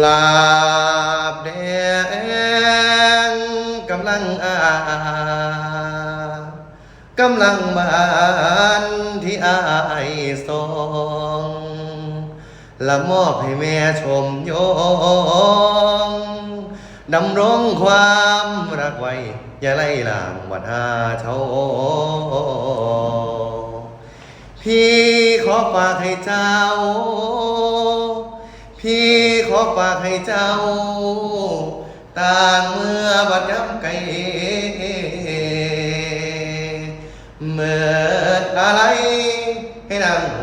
หลาบแดงกำลังอากำลังบานที่อายสองละมอบให้แม่ชมยงดำรงความรักไว้ อย่าไล่ลางวัดหาเช้าพี่ขอฝากให้เจ้า พี่ขอฝากให้เจ้า ต่างเมื่อบัดย้ำไกลเมื่ออะไรให้นางห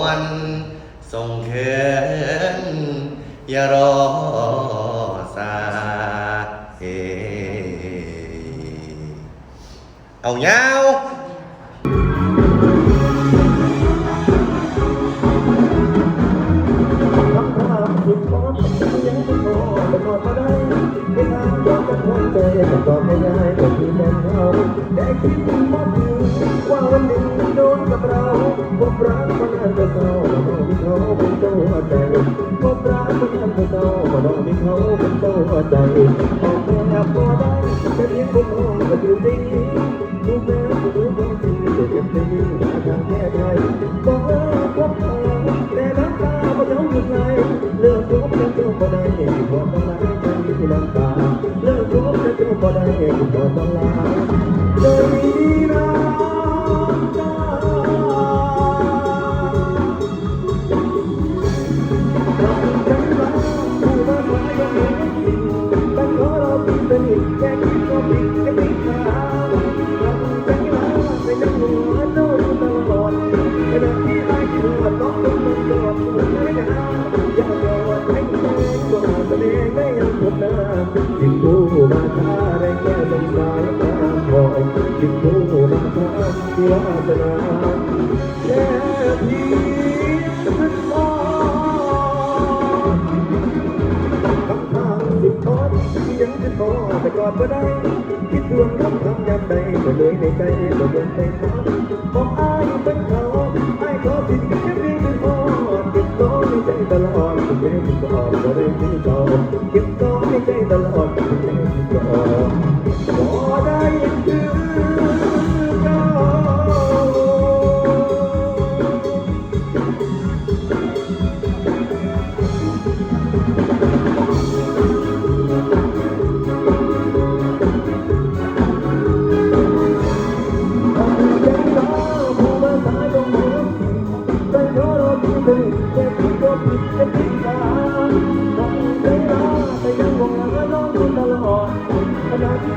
วนส่งเขินอย่ารอสาเอเอาเงา รักมันอันจะเศร้าเราที่เขาเป็นตัวใจพบรักมันอันจะเศร้าเราที่เขาเป็นตัวใจออกแบบพอได้จะเรียนบุญห้องก็อยู่ดีดูแลดูแลความจริงจะเก็บในนี้หาทางแก้ไขก็พบเธอแต่น้ำตาไม่ยอมหยุดไหลเลิกจบจะจบบ่ได้ที่พอต้องลาใจที่น้ำตาเลิกจบจะจบบ่ได้ที่พอต้องลา ถามสุดท้อนที่ยังจะพอแต่ก่อนก็ได้คิดทวนคำคำยามใดก็เลยในใจก็เดินไปถามบอกอายเป็นเขา น้องในใจตลอด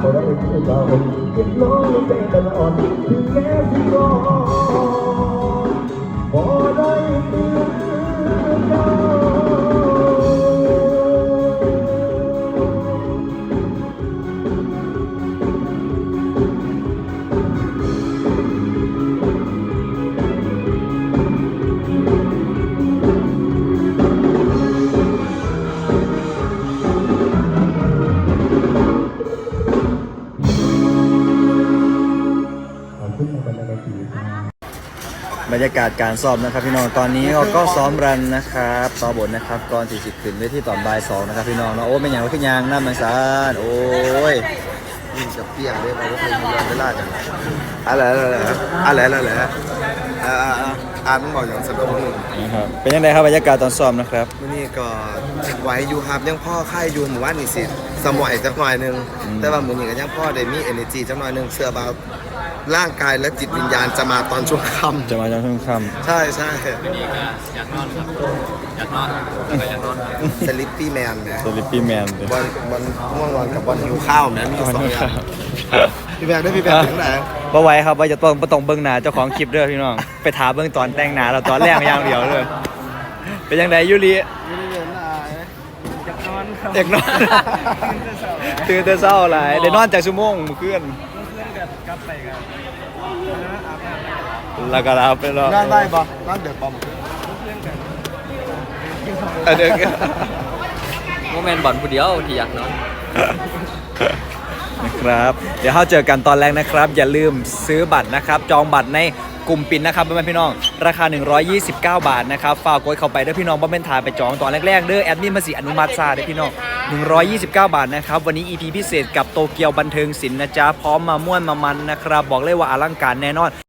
เพราะอ่อนก็ได้ที่เราเก็บน้องในใจตลอดถึงแม้ที่รอ รรยากาศการซ้อมนะครับพี่น้องตอนนี้เราก็ซ้อมรันนะครับต่อบทนะครับก่อนสี่สิบขึ้นเวทีตอนบ่ายสองนะครับพี่น้องเนาะโอ้เป็นอย่างว่าขึ้นยางน้ำมันซานโอ้ยยิ่งกับเปียกเลยเราก็เคยมีรองเวลาจังอะไรอะไรอะไรอะไรอะไร อ่าอ่าอ่าอ่านมึงบอกอย่างสนุกหนึ่งนะครับเป็นยังไงครับบรรยากาศตอนซ้อมนะครับวันนี้ก็ไหวอยู่ครับยังพ่อค่ายอยู่หมู่บ้านนี่สิสมอยจักหน่อยหนึง แต่ว่ามือนี้ก็ยังพ่อได้มี energy จักหน่อยหนึงเสื้อบาร่างกายและจิตวิญญาณจะมาตอนช่วงค่จะมาจนช่วงค่ำใช่ใช่อยากนอนครับอยากนอนก็อยากนอนครับสลิปปี้แมนนะำสลิปปี้แมนเลยบอลบอลง่วงนอนกับบอลหิวข้าวนะมีอยู่สองอย่าง พี่แบงค์ได้พี่แบงค์ถึงไหนบ่ไหวครับว่าจะต้องบ่ต้องเบิ่งหน้าเจ้าของคลิปเด้อพี่น้อง ไปถามเบิ่งตอนแต่งหน้าเราตอนแรกอย่างเดียวเลยเป็นยังไงยูริอยากนอนครับเด็กนอนตื่นแต่เช้าหลายได้นอนจากชั่วโมงมื้อคืนเพื่อนกับกลับไปกันอาบน้ำแล้วก็ลาไปแล้วงานได้ปะงานเดือดปอมเออเด็กโมเมนต์บอลผู้เดียวที่อยากนอน นะครับ เดี๋ยวเราเจอกันตอนแรกนะครับ อย่าลืมซื้อบัตรนะครับ จองบัตรในกลุ่มปินนะครับเพื่อนพี่น้อง ราคา 129 บาทนะครับ ฝากกดเข้าไปด้อพี่น้องบ่เป็นทายไปจองตอนแรกๆเด้อแอดมินมาสิอนุมัติซาเด้อพี่น้อง 129 บาทนะครับ วันนี้ EP พิเศษกับโตเกียวบันเทิงศิลป์นะจ๊ะ พร้อมมาม่วนมามันนะครับ บอกเลยว่าอลังการแน่นอน